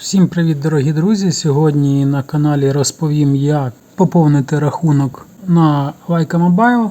Всім привіт, дорогі друзі! Сьогодні на каналі розповім, як поповнити рахунок на Лайка Mobile,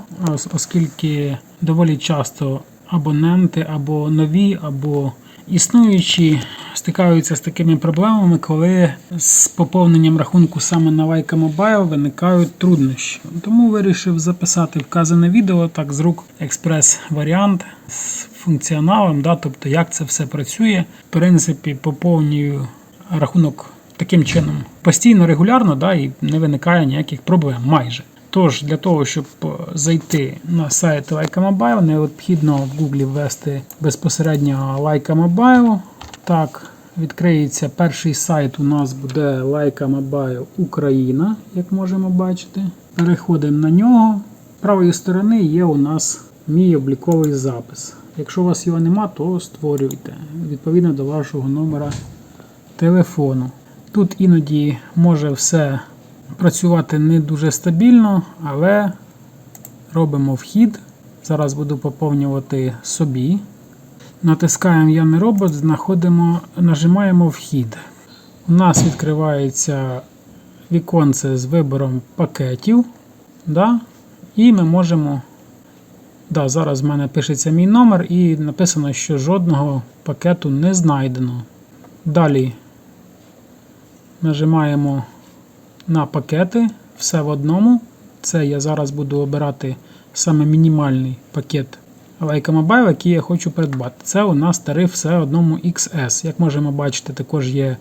оскільки доволі часто абоненти або нові, або існуючі стикаються з такими проблемами, коли з поповненням рахунку саме на Лайка Mobile виникають труднощі. Тому вирішив записати вказане відео так з рук експрес-варіант з функціоналом, да, тобто як це все працює. В принципі, поповнюю рахунок таким чином постійно, регулярно, да, і не виникає ніяких проблем майже. Тож, для того, щоб е, зайти на сайт Лайка Mobile, необхідно в Google ввести безпосередньо Лайка Mobile. Так, відкриється перший сайт. У нас буде Лайка Mobile Україна, як можемо бачити. Переходимо на нього. З правої сторони є у нас мій обліковий запис. Якщо у вас його нема, то створюйте відповідно до вашого номера телефону. Тут іноді може все працювати не дуже стабільно, але робимо вхід. Зараз буду поповнювати собі. Натискаємо Я не робот, знаходимо, нажимаємо вхід. У нас відкривається віконце з вибором пакетів. Да? І ми можемо. Да, зараз в мене пишеться мій номер і написано, що жодного пакету не знайдено. Далі нажимаємо на пакети, все в одному. Це я зараз буду обирати саме мінімальний пакет Leica Mobile, який я хочу придбати. Це у нас тариф все в одному XS. Як можемо бачити, також є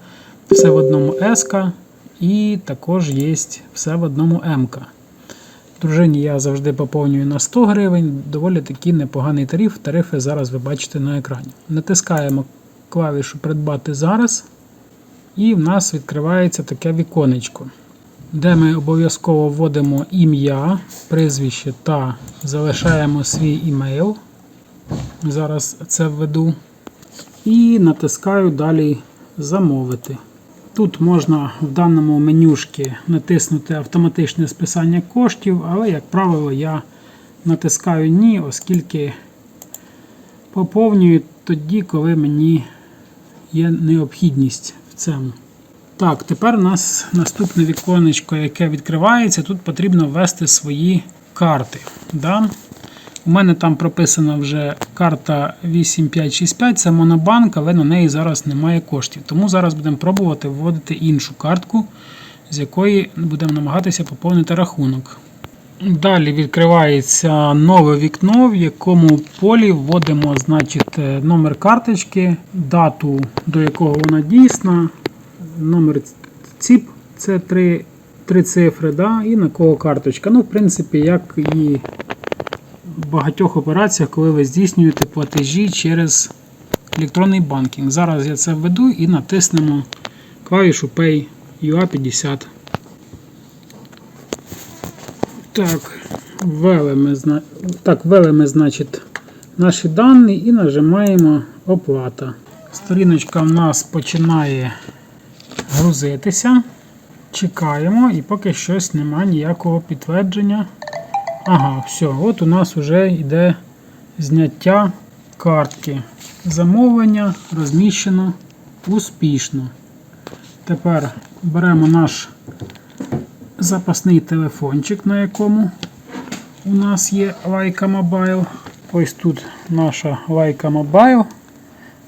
все в одному S і також є все в одному M. Дружині я завжди поповнюю на 100 гривень, доволі такий непоганий тариф. Тарифи зараз ви бачите на екрані. Натискаємо клавішу Придбати зараз. І в нас відкривається таке віконечко, де ми обов'язково вводимо ім'я, прізвище та залишаємо свій імейл. Зараз це введу. І натискаю далі Замовити. Тут можна в даному менюшки натиснути автоматичне списання коштів, але, як правило, я натискаю Ні, оскільки поповнюю тоді, коли мені є необхідність в. Так, тепер у нас наступне віконечко, яке відкривається. Тут потрібно ввести свої карти. Да? У мене там прописана вже карта 8565, це Монобанк, але на неї зараз немає коштів. Тому зараз будемо пробувати вводити іншу картку, з якої будемо намагатися поповнити рахунок. Далі відкривається нове вікно, в якому полі вводимо значить, е, номер карточки, дату, до якого вона дійсна, номер ЦІП це три, три цифри, да, і на кого карточка. Ну, в принципі, як і в багатьох операціях, коли ви здійснюєте платежі через електронний банкінг. Зараз я це введу і натиснемо клавішу Pay UA50. Так, ввели так, ввели значить, наші дані і нажимаємо оплата. Сторіночка в нас починає грузитися. Чекаємо, і поки щось немає ніякого підтвердження. Ага, все, от у нас вже йде зняття картки. Замовлення розміщено успішно. Тепер беремо наш запасний телефончик, на якому у нас є Лайка Mobile. Ось тут наша Лайка Mobile.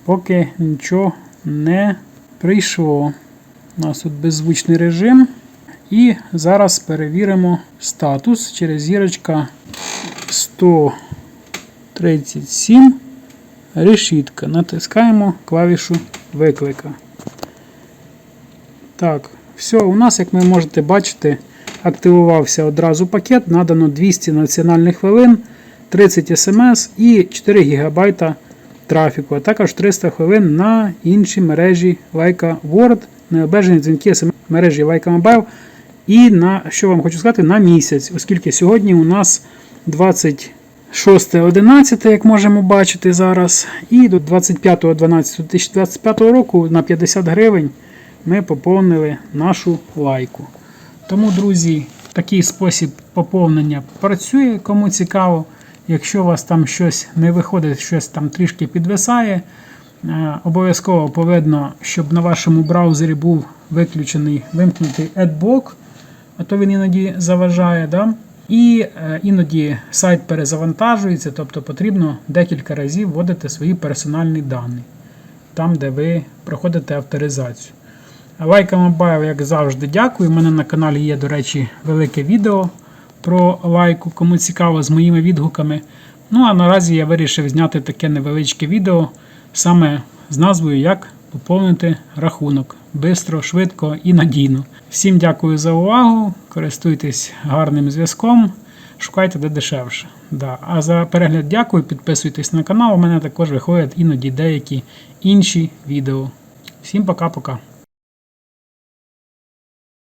Поки нічого не прийшло. У нас тут беззвучний режим. І зараз перевіримо статус через зірочка 137. Решітка. Натискаємо клавішу виклика. Так, все, у нас, як ви можете бачити, активувався одразу пакет. Надано 200 національних хвилин, 30 смс і 4 ГБ трафіку, а також 300 хвилин на інші мережі Leica Word, необмежені дзвінки смс мережі Leica Mobile. І на що вам хочу сказати, на місяць, оскільки сьогодні у нас 26.11, як можемо бачити зараз, і до 25.12.2025 року на 50 гривень ми поповнили нашу лайку. Тому, друзі, такий спосіб поповнення працює, кому цікаво. Якщо у вас там щось не виходить, щось там трішки підвисає, Е, Обов'язково повинно, щоб на вашому браузері був виключений вимкнутий AdBlock, а то він іноді заважає. Да? І е, іноді сайт перезавантажується, тобто потрібно декілька разів вводити свої персональні дані, там, де ви проходите авторизацію. Лайка Mobile, як завжди, дякую. У мене на каналі є, до речі, велике відео про лайку, кому цікаво з моїми відгуками. Ну а наразі я вирішив зняти таке невеличке відео саме з назвою Як поповнити рахунок бистро, швидко і надійно. Всім дякую за увагу. Користуйтесь гарним зв'язком, шукайте де дешевше. Да. А за перегляд дякую, підписуйтесь на канал. У мене також виходять іноді деякі інші відео. Всім пока-пока.